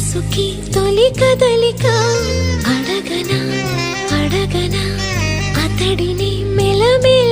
మనసుకి తొలి కదలిక. అడగనా అడగనా అతడిని మెలమెల